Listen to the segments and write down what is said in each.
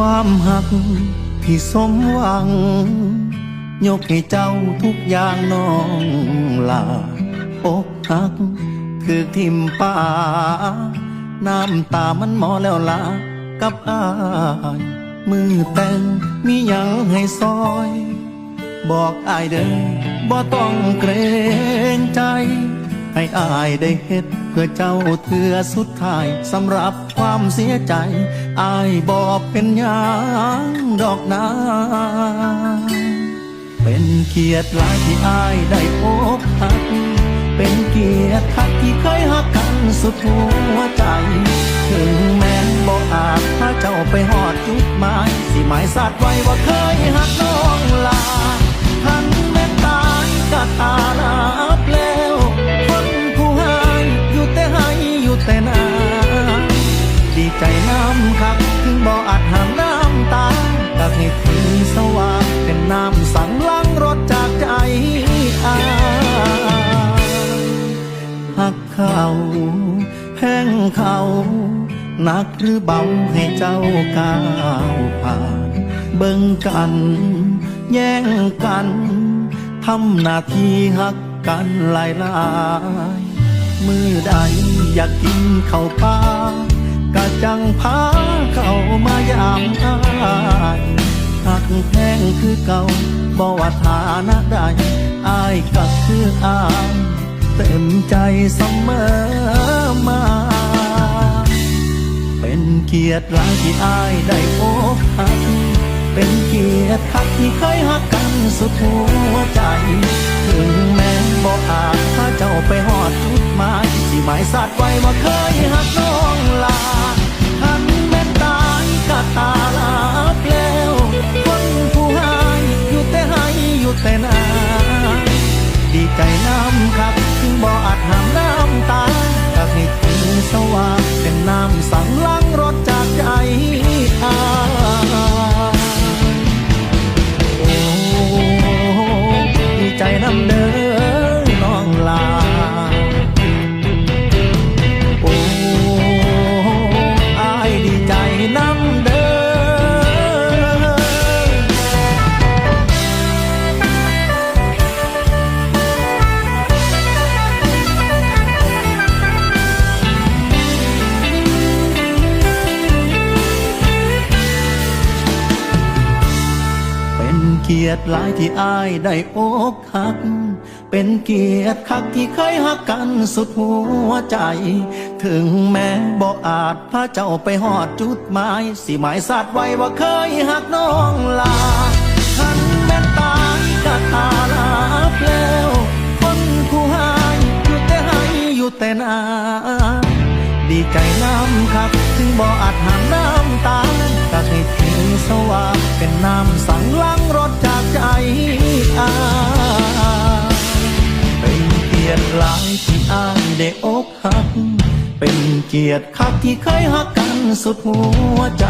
ความหักที่สมหวัง ยกให้เจ้าทุกอย่างน้องลาอกหัก คือทิมป่า น้ำตามันหมอแล้วลากับอาย มือแต่งมีหยังให้ซอย บอกอายเด้อบ่ต้องเกรงใจ ให้อายได้เฮ็ด พื่อเจ้าเถือสุดท้ายสำหรับความเสียใจ อายบอกเป็นยังดอกนาเป็นเกียรติหลายที่อายได้พบหักเป็นเกียรติคักที่เคยหักกันสุดหัวใจ ถึงแม้บ่อาจพาเจ้าไปหอดจุดหมาย สิหมายสัตว์ไว้ว่าเคยหักน้องลา เป็นน้ำสั่งล้างรถจากใจอาหักเขาแห้งเขาหนักหรือเบาให้เจ้าก้าวผ่าน เบิ่งกัน แย่งกันทำหน้าที่หักกันหลายหลายมือใดอยากกินข้าวปลากะจังพาเข้า คือเก่าบ่ว่าฐานะใดอายก็คืออายเต็มใจเสมอมา เป็นเกียรติหลายที่อายได้พบหักเป็นเกียรติคักที่เคยหักกันสุดหัวใจ ถึงแม้บ่อาจพาเจ้าไปหอดจุดหมายสิหมายสัตว์ไว้ว่าเคยหักน้องลา สว่าง ยรติหลายที่อายได้อกหัก เป็นเกียรติคักที่เคยหักกันสุดหัวใจ ถึงแม้บ่อาจพาเจ้าไปหอดจุดหมาย สิหมายสัตว์ไว้ว่าเคยหักน้องลาทันแม้ตายก็ตาลาบแล้วคนผู้หายอยู่แต่ให้อยู่แต่นาดีใจน้ำครับถึงบ่อาจห้ามน้ำตาก็ให้ สว่างเป็นน้ำสั่งล้างรถจากใจอาเป็นเกียรติหลายที่อายได้อกหัก เป็นเกียรติคักที่เคยหักกันสุดหัวใจ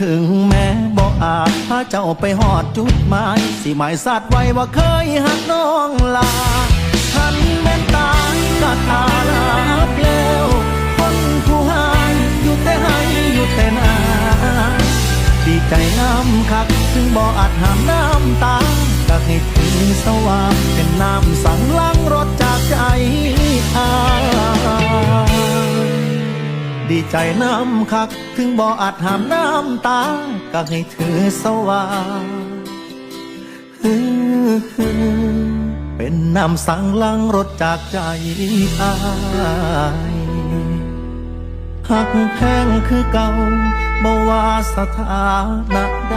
ถึงแม้บ่อาจพาเจ้าไปหอดจุดหมาย สิหมายสัตว์ไว้ว่าเคยหักน้องลาทันแม้นตายก็ตาลาบแล้ว สว่างเป็นน้ำสั่งล้างรถจากใจอายดีใจน้ำคัก ถึงบ่ออาจหามน้ำตา ก็ให้ถือสว่างเป็นน้ำสั่งล้างรถจากใจอายหักแพงคือเก่าบ่ว่าสถานะใด